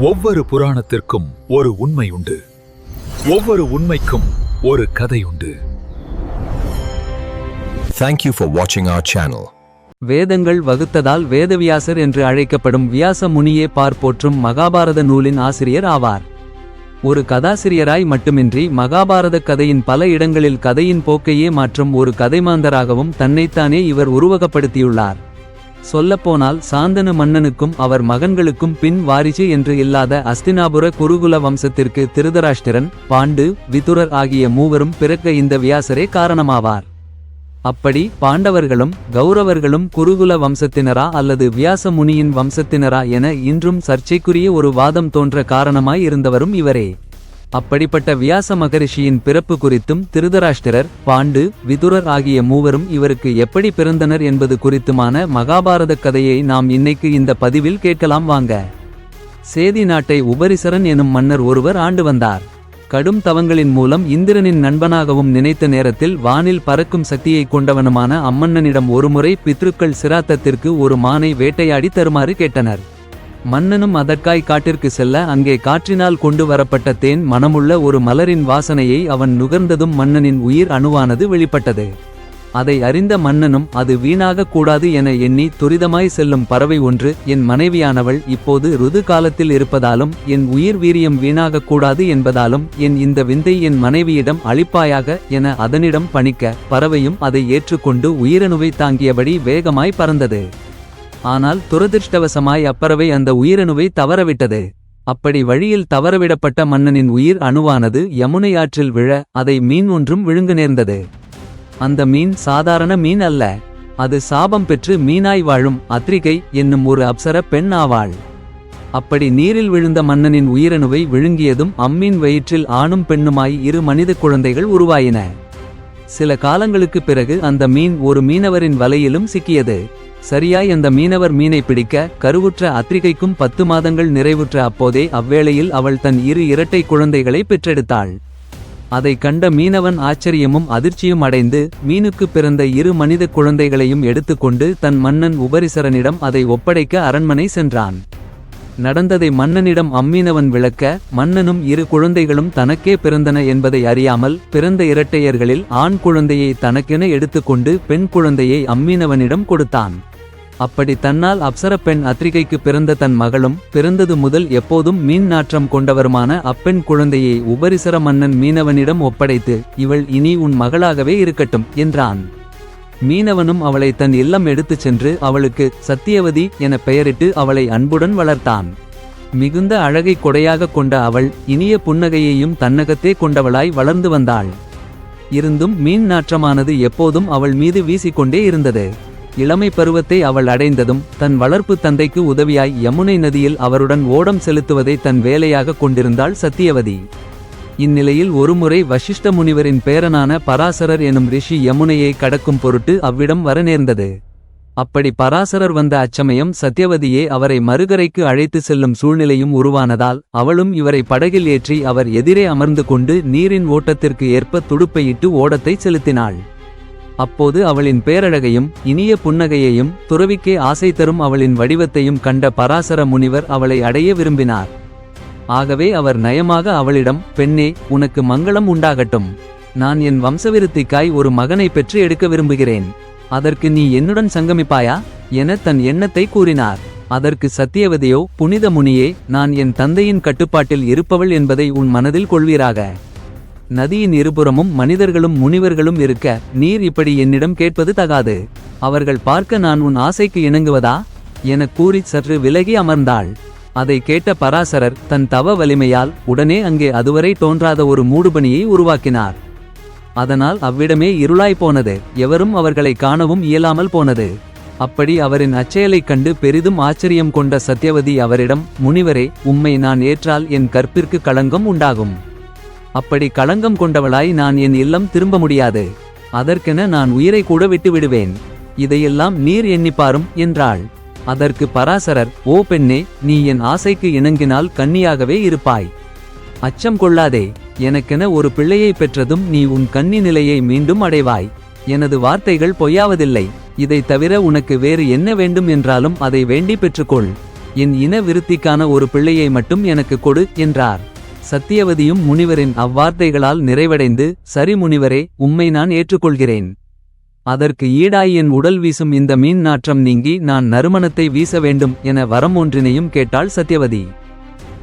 ஒவ்வொரு புராணத்திற்கும் ஒரு உண்மை உண்டு. ஒவ்வொரு உண்மைக்கும் ஒரு கதை உண்டு. Thank you for watching our channel. வேதங்கள் வகுத்ததால் வேதவியாசர் என்று அழைக்கப்படும் வியாச முனியே பார்ப்போற்றும் மகாபாரத நூலின் ஆசிரியர் ஆவார். ஒரு கதாசிரியராய் மட்டுமின்றி மகாபாரத கதையின் பல இடங்களில் கதையின் போக்கையே மாற்றும் ஒரு கதைமாந்தராகவும் தன்னைத்தானே இவர் உருவகப்படுத்தியுள்ளார். சொல்லப்போனால் சாந்தனு மன்னனுக்கும் அவர் மகன்களுக்கும் பின் வாரிசு என்று இல்லாத அஸ்தினாபுர குருகுல வம்சத்திற்கு திருதராஷ்டிரன் பாண்டு விதுரர் ஆகிய மூவரும் பிறக்க இந்த வியாசரே காரணமாவார். அப்படி பாண்டவர்களும் கௌரவர்களும் குருகுல வம்சத்தினரா அல்லது வியாச முனியின் வம்சத்தினரா என இன்றும் சர்ச்சைக்குரிய ஒரு வாதம் தோன்ற காரணமாய் இருந்தவரும் இவரே. அப்படிப்பட்ட வியாச மகரிஷியின் பிறப்பு குறித்தும் திருதராஷ்டிரர் பாண்டு விதுரர் ஆகிய மூவரும் இவருக்கு எப்படி பிறந்தனர் என்பது குறித்துமான மகாபாரத கதையை நாம் இன்னைக்கு இந்த பதிவில் கேட்கலாம் வாங்க. சேதி நாட்டை உபரிசரன் எனும் மன்னர் ஒருவர் ஆண்டு வந்தார். கடும் தவங்களின் மூலம் இந்திரனின் நண்பனாகவும் நினைத்த நேரத்தில் வானில் பறக்கும் சக்தியை கொண்டவனுமான அம்மன்னனிடம் ஒருமுறை பித்ருக்கள் சிராத்தத்திற்கு ஒரு மானை வேட்டையாடி தருமாறு கேட்டனர். மன்னனும் அதற்காய் காட்டிற்கு செல்ல அங்கே காற்றினால் கொண்டு வரப்பட்ட தேன் மனமுள்ள ஒரு மலரின் வாசனையை அவன் நுகர்ந்ததும் மன்னனின் உயிர் அணுவானது வெளிப்பட்டது. அதை அறிந்த மன்னனும் அது வீணாகக் கூடாது என எண்ணி துரிதமாய் செல்லும் பறவை ஒன்று என் மனைவியானவள் இப்போது ருது காலத்தில் இருப்பதாலும் என் உயிர் வீரியம் வீணாகக் கூடாது என்பதாலும் என் இந்த விந்தை என் மனைவியிடம் அளிப்பாயாக என அதனிடம் பணிக்க பறவையும் அதை ஏற்றுக்கொண்டு உயிரணுவை தாங்கியபடி வேகமாய் பறந்தது. ஆனால் துரதிர்ஷ்டவசமாய் அப்பறவை அந்த உயிரணுவை தவறவிட்டது. அப்படி வழியில் தவறவிடப்பட்ட மன்னனின் உயிர் அணுவானது யமுனை ஆற்றில் விழ அதை மீன் ஒன்றும் விழுங்கு நேர்ந்தது. அந்த மீன் சாதாரண மீன் அல்ல. அது சாபம் பெற்று மீனாய் வாழும் அத்ரிகை என்னும் ஒரு அப்சர பெண் ஆவாள். அப்படி நீரில் விழுந்த மன்னனின் உயிரணுவை விழுங்கியதும் அம்மீன் வயிற்றில் ஆணும் பெண்ணுமாய் இரு மனித குழந்தைகள் உருவாயின. சில காலங்களுக்குப் பிறகு அந்த மீன் ஒரு மீனவரின் வலையிலும் சிக்கியது. சரியாய் அந்த மீனவர் மீனை பிடிக்க கருவுற்ற அத்திரிகைக்கும் பத்து மாதங்கள் நிறைவுற்ற அப்போதே அவ்வேளையில் அவள் தன் இரு இரட்டை குழந்தைகளை பெற்றெடுத்தாள். அதை கண்ட மீனவன் ஆச்சரியமும் அதிர்ச்சியும் அடைந்து மீனுக்கு பிறந்த இரு மனித குழந்தைகளையும் எடுத்துக்கொண்டு தன் மன்னன் உபரிசரனிடம் அதை ஒப்படைக்க அரண்மனை சென்றான். நடந்ததை மன்னனிடம் அம்மீனவன் விளக்க மன்னனும் இரு குழந்தைகளும் தனக்கே பிறந்தன என்பதை அறியாமல் பிறந்த இரட்டையர்களில் ஆண் குழந்தையை தனக்கென எடுத்துக்கொண்டு பெண் குழந்தையை அம்மீனவனிடம் கொடுத்தான். அப்படி தன்னால் அப்சர பெண் அத்திரிகைக்கு பிறந்த தன் மகளும் பிறந்தது முதல் எப்போதும் மீன் நாற்றம் கொண்டவருமான அப்பெண் குழந்தையை உபரிசர மன்னன் மீனவனிடம் ஒப்படைத்து இவள் இனி உன் மகளாகவே இருக்கட்டும் என்றான். மீனவனும் அவளை தன் இல்லம் எடுத்துச் சென்று அவளுக்கு சத்தியவதி என பெயரிட்டு அவளை அன்புடன் வளர்த்தான். மிகுந்த அழகை கொடையாக கொண்ட அவள் இனிய புன்னகையையும் தன்னகத்தே கொண்டவளாய் வளர்ந்து வந்தாள். இருந்தும் மீன் நாற்றமானது எப்போதும் அவள் மீது வீசிக்கொண்டே இருந்தது. இளமை பருவத்தை அவள் அடைந்ததும் தன் வளர்ப்பு தந்தைக்கு உதவியாய் யமுனை நதியில் அவருடன் ஓடம் செலுத்துவதை தன் வேலையாக கொண்டிருந்தாள் சத்தியவதி. இந்நிலையில் ஒருமுறை வசிஷ்ட முனிவரின் பேரனான பராசரர் எனும் ரிஷி யமுனையை கடக்கும் பொருட்டு அவ்விடம் வர நேர்ந்தது அப்படி பராசரர் வந்த அச்சமயம் சத்யவதியே அவரை மறுகரைக்கு அழைத்து செல்லும் சூழ்நிலையும் உருவானதால் அவளும் இவரை படகில் ஏற்றி அவர் எதிரே அமர்ந்து கொண்டு நீரின் ஓட்டத்திற்கு ஏற்ப துடுப்பையிட்டு ஓடத்தை செலுத்தினாள். அப்போது அவளின் பேரழகையும் இனிய புன்னகையையும் துறவிக்கே ஆசை தரும் அவளின் வடிவத்தையும் கண்ட பராசர முனிவர் அவளை அடைய விரும்பினார். ஆகவே அவர் நயமாக அவளிடம் பெண்ணே உனக்கு மங்களம் உண்டாகட்டும். நான் என் வம்சவிருத்திக்காய் ஒரு மகனை பெற்று எடுக்க விரும்புகிறேன். அதற்கு நீ என்னுடன் சங்கமிப்பாயா? என தன் எண்ணத்தை கூறினார். அதற்கு சத்தியவதியோ புனித முனியே நான் என் தந்தையின் கட்டுப்பாட்டில் இருப்பவள் என்பதை உன் மனதில் கொள்வீராக. நதியின் இருபுறமும் மனிதர்களும் முனிவர்களும் இருக்க நீர் இப்படி என்னிடம் கேட்பது தகாது. அவர்கள் பார்க்க நான் உன் ஆசைக்கு இணங்குவதா? எனக் கூறி சற்று விலகி அமர்ந்தாள். அதை கேட்ட பராசரர் தன் தவ வலிமையால் உடனே அங்கே அதுவரை தோன்றாத ஒரு மூடுபனியை உருவாக்கினார். அதனால் அவ்விடமே இருளாய் போனது. எவரும் அவர்களை காணவும் இயலாமல் போனது. அப்படி அவரின் அச்செயலைக் கண்டு பெரிதும் ஆச்சரியம் கொண்ட சத்யவதி அவரிடம் முனிவரே உம்மை நான் ஏற்றால் என் கற்பிற்கு களங்கம் உண்டாகும். அப்படி களங்கம் கொண்டவளாய் நான் என் இல்லம் திரும்ப முடியாது. அதற்கென நான் உயிரை கூட விட்டு விடுவேன். இதையெல்லாம் நீர் எண்ணிப்பாரும் என்றாள். அதற்கு பராசரர் ஓ பெண்ணே நீ என் ஆசைக்கு இணங்கினால் கன்னியாகவே இருப்பாய். அச்சம் கொள்ளாதே எனக்கென ஒரு பிள்ளையை பெற்றதும் நீ உன் கன்னி நிலையை மீண்டும் அடைவாய். எனது வார்த்தைகள் பொய்யாவதில்லை. இதைத் தவிர உனக்கு வேறு என்ன வேண்டும் என்றாலும் அதை வேண்டி பெற்றுக்கொள். என் இன விருத்திக்கான ஒரு பிள்ளையை மட்டும் எனக்கு கொடு என்றார். சத்தியவதியும் முனிவரின் அவ்வார்த்தைகளால் நிறைவடைந்து சரி முனிவரே உம்மை நான் ஏற்றுக்கொள்கிறேன். அதற்கு ஈடாய் என் உடல் வீசும் இந்த மீன் நாற்றம் நீங்கி நான் நறுமணத்தை வீச வேண்டும் என வரம் ஒன்றினையும் கேட்டாள் சத்யவதி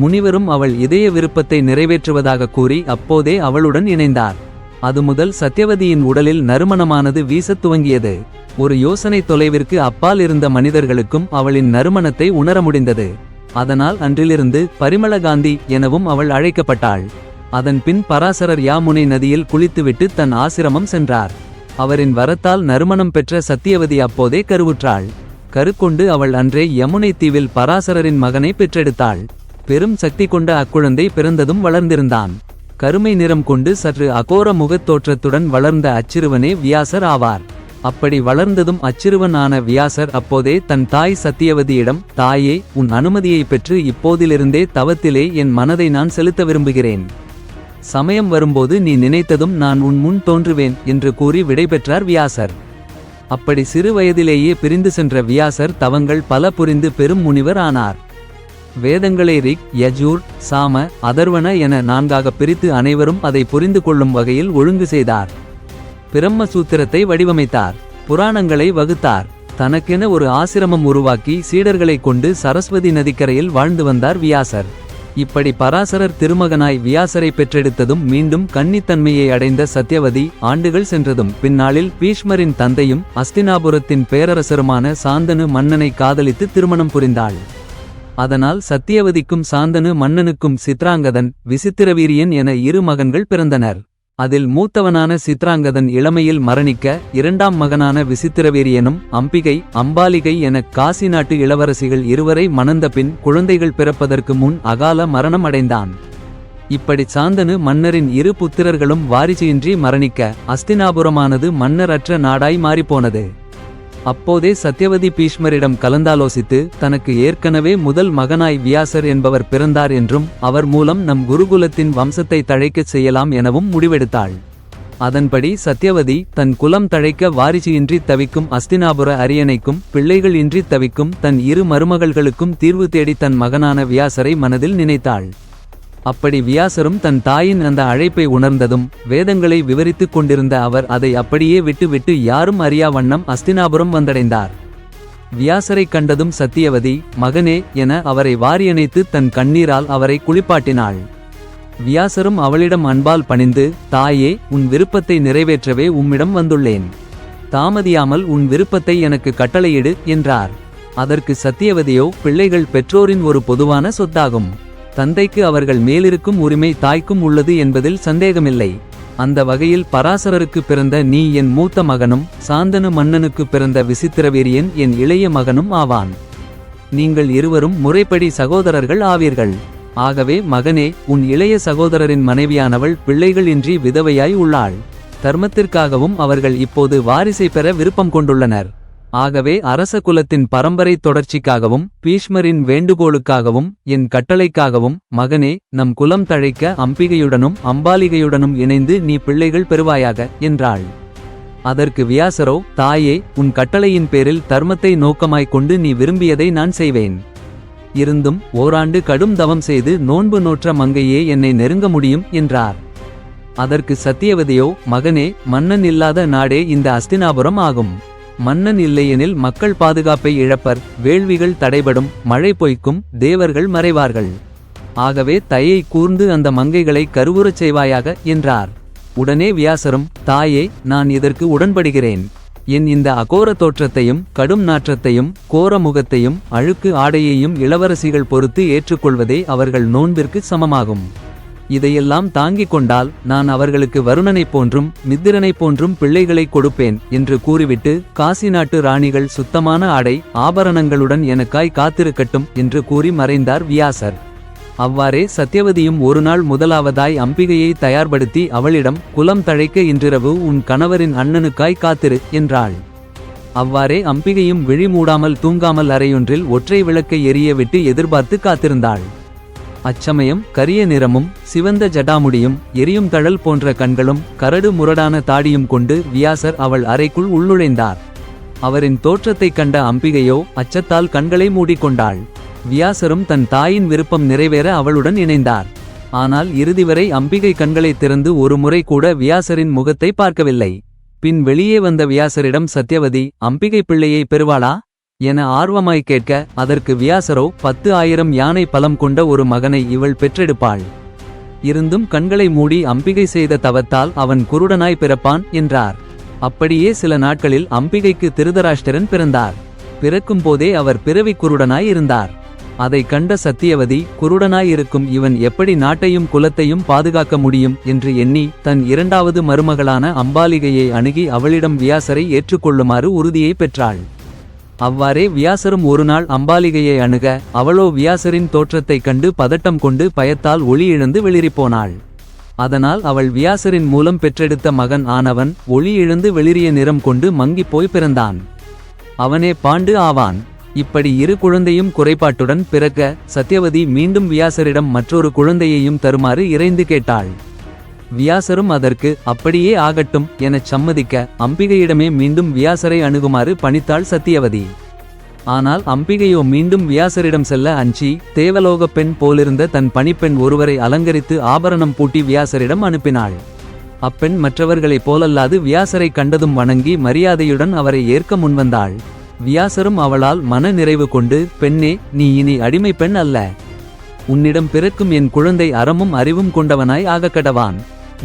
முனிவரும் அவள் இதய விருப்பத்தை நிறைவேற்றுவதாக கூறி அப்போதே அவளுடன் இணைந்தார். அது முதல் சத்யவதியின் உடலில் நறுமணமானது வீசத் துவங்கியது. ஒரு யோசனை தொலைவிற்கு அப்பால் இருந்த மனிதர்களுக்கும் அவளின் நறுமணத்தை உணர முடிந்தது. அதனால் அன்றிலிருந்து பரிமளகாந்தி எனவும் அவள் அழைக்கப்பட்டாள். அதன் பின் பராசரர் யாமுனை நதியில் குளித்துவிட்டு தன் ஆசிரமம் சென்றார். அவரின் வரத்தால் நறுமணம் பெற்ற சத்தியவதி அப்போதே கருவுற்றாள். கருக்கொண்டு அவள் அன்றே யமுனை தீவில் பராசரரின் மகனை பெற்றெடுத்தாள். பெரும் சக்தி கொண்ட அக்குழந்தை பிறந்ததும் வளர்ந்திருந்தான். கருமை நிறம் கொண்டு சற்று அகோர முகத் தோற்றத்துடன் வளர்ந்த அச்சிறுவனே வியாசர் ஆவார். அப்படி வளர்ந்ததும் அச்சிறுவனான வியாசர் அப்போதே தன் தாய் சத்தியவதியிடம் தாயே உன் அனுமதியை பெற்று இப்போதிலிருந்தே தவத்திலே என் மனதை நான் செலுத்த விரும்புகிறேன். சமயம் வரும்போது நீ நினைத்ததும் நான் உன் முன் தோன்றுவேன் என்று கூறி விடைபெற்றார் வியாசர். அப்படி சிறு வயதிலேயே பிரிந்து சென்ற வியாசர் தவங்கள் பல புரிந்து பெரும் முனிவர் ஆனார். வேதங்களை ரிக் யஜூர் சாம அதர்வன என நான்காக பிரித்து அனைவரும் அதை புரிந்து கொள்ளும் வகையில் ஒழுங்கு செய்தார். பிரம்ம சூத்திரத்தை வடிவமைத்தார். புராணங்களை வகுத்தார். தனக்கென ஒரு ஆசிரமம் உருவாக்கி சீடர்களைக் கொண்டு சரஸ்வதி நதிக்கரையில் வாழ்ந்து வந்தார் வியாசர். இப்படி பராசரர் திருமகனாய் வியாசரை பெற்றெடுத்ததும் மீண்டும் கன்னித்தன்மையை அடைந்த சத்யவதி ஆண்டுகள் சென்றதும் பின்னாளில் பீஷ்மரின் தந்தையும் அஸ்தினாபுரத்தின் பேரரசருமான சாந்தனு மன்னனை காதலித்து திருமணம் புரிந்தாள். அதனால் சத்தியவதிக்கும் சாந்தனு மன்னனுக்கும் சித்ராங்கதன் விசித்திரவீரியன் என இரு மகன்கள் பிறந்தனர். அதில் மூத்தவனான சித்ராங்கதன் இளமையில் மரணிக்க இரண்டாம் மகனான விசித்திரவேரியனும் அம்பிகை அம்பாலிகை என காசி நாட்டு இளவரசிகள் இருவரை மணந்த பின் குழந்தைகள் பிறப்பதற்கு முன் அகால மரணம் அடைந்தான் இப்படி சாந்தனு மன்னரின் இரு புத்திரர்களும் வாரிசையின்றி மரணிக்க அஸ்தினாபுரமானது மன்னரற்ற நாடாய் மாறிப்போனது. அப்போதே சத்யவதி பீஷ்மரிடம் கலந்தாலோசித்து தனக்கு ஏற்கனவே முதல் மகனாய் வியாசர் என்பவர் பிறந்தார் என்றும் அவர் மூலம் நம் குருகுலத்தின் வம்சத்தை தழைக்கச் செய்யலாம் எனவும் முடிவெடுத்தாள். அதன்படி சத்யவதி தன் குலம் தழைக்க வாரிசு தவிக்கும் அஸ்தினாபுர அரியணைக்கும் பிள்ளைகள் இன்றி தவிக்கும் தன் இரு மருமகள்களுக்கும் தீர்வு தேடி தன் மகனான வியாசரை மனதில் நினைத்தாள். அப்படி வியாசரும் தன் தாயின் அந்த அழைப்பை உணர்ந்ததும் வேதங்களை விவரித்துக் கொண்டிருந்த அவர் அதை அப்படியே விட்டுவிட்டு யாரும் அறியா வண்ணம் அஸ்தினாபுரம் வந்தடைந்தார். வியாசரைக் கண்டதும் சத்தியவதி மகனே என அவரை வாரியணைத்து தன் கண்ணீரால் அவரை குளிப்பாட்டினாள். வியாசரும் அவளிடம் அன்பால் பணிந்து தாயே உன் விருப்பத்தை நிறைவேற்றவே உம்மிடம் வந்துள்ளேன். தாமதியாமல் உன் விருப்பத்தை எனக்கு கட்டளையிடு என்றார். அதற்கு சத்தியவதியோ பிள்ளைகள் பெற்றோரின் ஒரு பொதுவான சொத்தாகும். தந்தைக்கு அவர்கள் மேலிருக்கும் உரிமை தாய்க்கும் உள்ளது என்பதில் சந்தேகமில்லை. அந்த வகையில் பராசரருக்கு பிறந்த நீ என் மூத்த மகனும் சாந்தனு மன்னனுக்கு பிறந்த விசித்திரவீரியன் என் இளைய மகனும் ஆவான். நீங்கள் இருவரும் முறைப்படி சகோதரர்கள் ஆவீர்கள். ஆகவே மகனே உன் இளைய சகோதரரின் மனைவியானவள் பிள்ளைகள் இன்றி விதவையாய் உள்ளாள். தர்மத்திற்காகவும் அவர்கள் இப்போது வாரிசை பெற விருப்பம் கொண்டுள்ளனர். ஆகவே அரச குலத்தின் பரம்பரை தொடர்ச்சிக்காகவும் பீஷ்மரின் வேண்டுகோளுக்காகவும் என் கட்டளைக்காகவும் மகனே நம் குலம் தழைக்க அம்பிகையுடனும் அம்பாலிகையுடனும் இணைந்து நீ பிள்ளைகள் பெறுவாயாக என்றாள். அதற்கு வியாசரோ தாயே உன் கட்டளையின் பேரில் தர்மத்தை நோக்கமாய்க் கொண்டு நீ விரும்பியதை நான் செய்வேன். இருந்தும் ஓராண்டு கடும் தவம் செய்து நோன்பு நோற்ற மங்கையே என்னை நெருங்க முடியும் என்றார். அதற்கு சத்தியவதியோ மகனே மன்னன் இல்லாத நாடே இந்த அஸ்தினாபுரம் ஆகும். மன்னன் இல்லையெனில் மக்கள் பாதுகாப்பை இழப்பர். வேள்விகள் தடைபடும். மழை பொய்க்கும். தேவர்கள் மறைவார்கள். ஆகவே தையை கூர்ந்து அந்த மங்கைகளை கருவுறச் செய்வாயாக என்றார். உடனே வியாசரும் தாயே நான் இதற்கு உடன்படுகிறேன். என் இந்த அகோர தோற்றத்தையும் கடும் நாற்றத்தையும் கோர முகத்தையும் அழுக்கு ஆடையையும் இளவரசிகள் பொறுத்து ஏற்றுக்கொள்வதே அவர்கள் நோன்பிற்கு சமமாகும். இதையெல்லாம் தாங்கிக் கொண்டால் நான் அவர்களுக்கு வருணனைப் போன்றும் மித்திரனைப் போன்றும் பிள்ளைகளை கொடுப்பேன் என்று கூறிவிட்டு காசி நாட்டு ராணிகள் சுத்தமான ஆடை ஆபரணங்களுடன் எனக்காய் காத்திருக்கட்டும் என்று கூறி மறைந்தார் வியாசர். அவ்வாறே சத்யவதியும் ஒருநாள் முதலாவதாய் அம்பிகையை தயார்படுத்தி அவளிடம் குலம் தழைக்க இன்றிரவு உன் கணவரின் அண்ணனுக்காய் காத்திரு என்றாள். அவ்வாறே அம்பிகையும் விழி மூடாமல் தூங்காமல் அறையொன்றில் ஒற்றை விளக்கை எரிய விட்டு எதிர்பார்த்து காத்திருந்தாள். அச்சமயம் கரிய நிறமும் சிவந்த ஜடாமுடியும் எரியும் தழல் போன்ற கண்களும் கரடு முரடான தாடியும் கொண்டு வியாசர் அவள் அறைக்குள் உள்ளுழைந்தார். அவரின் தோற்றத்தைக் கண்ட அம்பிகையோ அச்சத்தால் கண்களை மூடிக்கொண்டாள். வியாசரும் தன் தாயின் விருப்பம் நிறைவேற அவளுடன் இணைந்தார். ஆனால் இறுதி வரை அம்பிகை கண்களை திறந்து ஒரு முறை கூட வியாசரின் முகத்தை பார்க்கவில்லை. பின் வெளியே வந்த வியாசரிடம் சத்யவதி அம்பிகை பிள்ளையை பெறுவாளா? என ஆர்வமாய் கேட்க அதற்கு வியாசரோ பத்து ஆயிரம் யானை பலம் கொண்ட ஒரு மகனை இவள் பெற்றெடுப்பாள். இருந்தும் கண்களை மூடி அம்பிகை செய்த தவத்தால் அவன் குருடனாய் பிறப்பான் என்றார். அப்படியே சில நாட்களில் அம்பிகைக்கு திருதராஷ்டிரன் பிறந்தார். பிறக்கும் போதே அவர் பிறவி குருடனாய் இருந்தார். அதை கண்ட சத்தியவதி குருடனாய் இருக்கும் இவன் எப்படி நாட்டையும் குலத்தையும் பாதுகாக்க முடியும்? என்று எண்ணி தன் இரண்டாவது மருமகளான அம்பாலிகையை அணுகி அவளிடம் வியாசரை ஏற்றுக்கொள்ளுமாறு உறுதியை பெற்றாள். அவ்வாறே வியாசரும் ஒருநாள் அம்பாலிகையை அணுக அவளோ வியாசரின் தோற்றத்தைக் கண்டு பதட்டம் கொண்டு பயத்தால் ஒளி இழந்து வெளிரிப்போனாள் அதனால் அவள் வியாசரின் மூலம் பெற்றெடுத்த மகன் ஆனவன் ஒளி இழந்து வெளிரிய நிறம் கொண்டு மங்கிப் போய் பிறந்தான். அவனே பாண்டு ஆவான். இப்படி இரு குழந்தையும் குறைபாட்டுடன் பிறக்க சத்யவதி மீண்டும் வியாசரிடம் மற்றொரு குழந்தையையும் தருமாறு இறைந்து கேட்டாள். வியாசரும் அதற்கு அப்படியே ஆகட்டும் எனச் சம்மதிக்க அம்பிகையிடமே மீண்டும் வியாசரை அணுகுமாறு பணித்தாள் சத்தியவதி. ஆனால் அம்பிகையோ மீண்டும் வியாசரிடம் செல்ல அஞ்சி தேவலோகப் பெண் போலிருந்த தன் பணிப்பெண் ஒருவரை அலங்கரித்து ஆபரணம் பூட்டி வியாசரிடம் அனுப்பினாள். அப்பெண் மற்றவர்களைப் போலல்லாது வியாசரை கண்டதும் வணங்கி மரியாதையுடன் அவரை ஏற்க முன்வந்தாள். வியாசரும் அவளால் மன நிறைவு கொண்டு பெண்ணே நீ இனி அடிமை பெண் அல்ல. உன்னிடம் பிறக்கும் என் குழந்தை அறமும் அறிவும் கொண்டவனாய் ஆகக்கடவான்.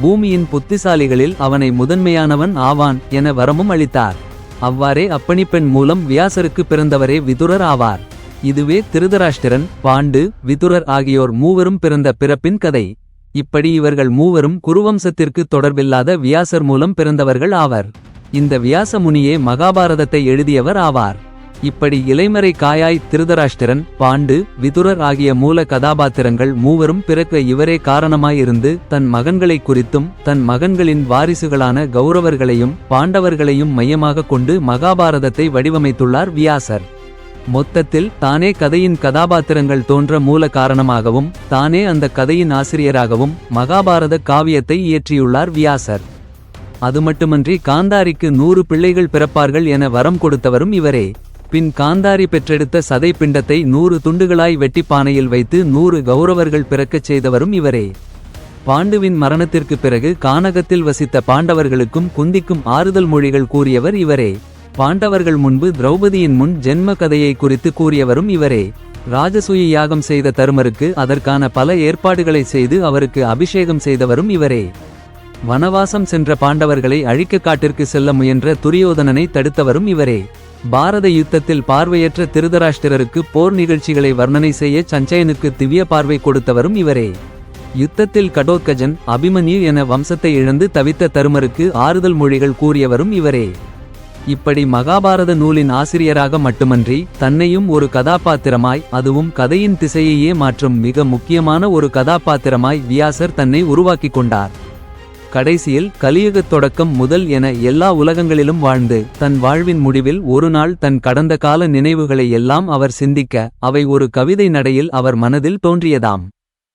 பூமியின் புத்திசாலிகளில் அவனை முதன்மையானவன் ஆவான் என வரமும் அளித்தார். அவ்வாறே அப்பணிப்பெண் மூலம் வியாசருக்கு பிறந்தவரே விதுரர் ஆவார். இதுவே திருதராஷ்டிரன் பாண்டு விதுரர் ஆகியோர் மூவரும் பிறந்த பிறப்பின் கதை. இப்படி இவர்கள் மூவரும் குருவம்சத்திற்கு தொடர்பில்லாத வியாசர் மூலம் பிறந்தவர்கள் ஆவர். இந்த வியாச முனியே மகாபாரதத்தை எழுதியவர் ஆவார். இப்படி இலைமறை காயாய் திருதராஷ்டிரன் பாண்டு விதுரர் ஆகிய மூல கதாபாத்திரங்கள் மூவரும் பிறக்க இவரே காரணமாயிருந்து தன் மகன்களை குறித்தும் தன் மகன்களின் வாரிசுகளான கௌரவர்களையும் பாண்டவர்களையும் மையமாக கொண்டு மகாபாரதத்தை வடிவமைத்துள்ளார் வியாசர். மொத்தத்தில் தானே கதையின் கதாபாத்திரங்கள் தோன்ற மூல காரணமாகவும் தானே அந்த கதையின் ஆசிரியராகவும் மகாபாரத காவியத்தை இயற்றியுள்ளார் வியாசர். அது மட்டுமன்றி காந்தாரிக்கு நூறு பிள்ளைகள் பிறப்பார்கள் என வரம் கொடுத்தவரும் இவரே. பின் காந்தாரி பெற்றெடுத்த சதை பிண்டத்தை நூறு துண்டுகளாய் வெட்டி பானையில் வைத்து நூறு கௌரவர்கள் பிறக்கச் செய்தவரும் இவரே. பாண்டுவின் மரணத்திற்கு பிறகு கானகத்தில் வசித்த பாண்டவர்களுக்கும் குந்திக்கும் ஆறுதல் மொழிகள் கூறியவர் இவரே. பாண்டவர்கள் முன்பு திரௌபதியின் முன் ஜென்ம கதையை குறித்து கூறியவரும் இவரே. ராஜசூய யாகம் செய்த தருமருக்கு அதற்கான பல ஏற்பாடுகளை செய்து அவருக்கு அபிஷேகம் செய்தவரும் இவரே. வனவாசம் சென்ற பாண்டவர்களை அழிக்க காட்டிற்கு செல்ல முயன்ற துரியோதனனை தடுத்தவரும் இவரே. பாரத யுத்தத்தில் பார்வையற்ற திருதராஷ்டிரருக்கு போர் நிகழ்ச்சிகளை வர்ணனை செய்ய சஞ்சயனுக்கு திவ்ய பார்வை கொடுத்தவரும் இவரே. யுத்தத்தில் கடோத்கஜன் அபிமன்யு என வம்சத்தை இழந்து தவித்த தருமருக்கு ஆறுதல் மொழிகள் கூறியவரும் இவரே. இப்படி மகாபாரத நூலின் ஆசிரியராக மட்டுமன்றி தன்னையும் ஒரு கதாபாத்திரமாய் அதுவும் கதையின் திசையையே மாற்றும் மிக முக்கியமான ஒரு கதாபாத்திரமாய் வியாசர் தன்னை உருவாக்கிக் கொண்டார். கடைசியில் கலியுகத் தொடக்கம் முதல் என எல்லா உலகங்களிலும் வாழ்ந்து தன் வாழ்வின் முடிவில் ஒரு நாள் தன் கடந்த கால நினைவுகளை எல்லாம் அவர் சிந்திக்க அவை ஒரு கவிதை நடையில் அவர் மனதில் தோன்றியதாம்.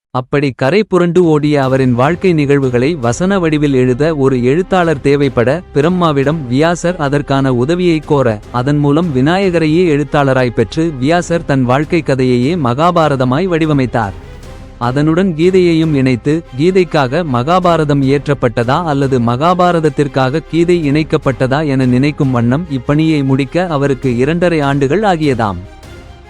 அப்படி கரை புரண்டு ஓடிய அவரின் வாழ்க்கை நிகழ்வுகளை வசன வடிவில் எழுத ஒரு எழுத்தாளர் தேவைப்பட பிரம்மாவிடம் வியாசர் அதற்கான உதவியைக் கோர அதன் மூலம் விநாயகரையே எழுத்தாளராய் பெற்று வியாசர் தன் வாழ்க்கை கதையையே மகாபாரதமாய் வடிவமைத்தார். அதனுடன் கீதையையும் இணைத்து கீதைக்காக மகாபாரதம் இயற்றப்பட்டதா அல்லது மகாபாரதத்திற்காக கீதை இணைக்கப்பட்டதா என நினைக்கும் வண்ணம் இப்பணியை முடிக்க அவருக்கு இரண்டரை ஆண்டுகள் ஆகியதாம்.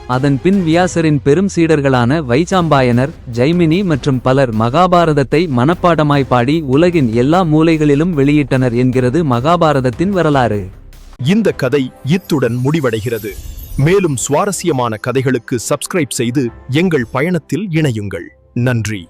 அதன் பின் வியாசரின் பெரும் சீடர்களான வைசாம்பாயனர் ஜைமினி மற்றும் பலர் மகாபாரதத்தை மனப்பாடமாய் பாடி உலகின் எல்லா மூலைகளிலும் வெளியிட்டனர் என்கிறது மகாபாரதத்தின் வரலாறு. இந்த கதை இத்துடன் முடிவடைகிறது. மேலும் சுவாரஸ்யமான கதைகளுக்கு சப்ஸ்கிரைப் செய்து எங்கள் பயணத்தில் இணையுங்கள். நன்றி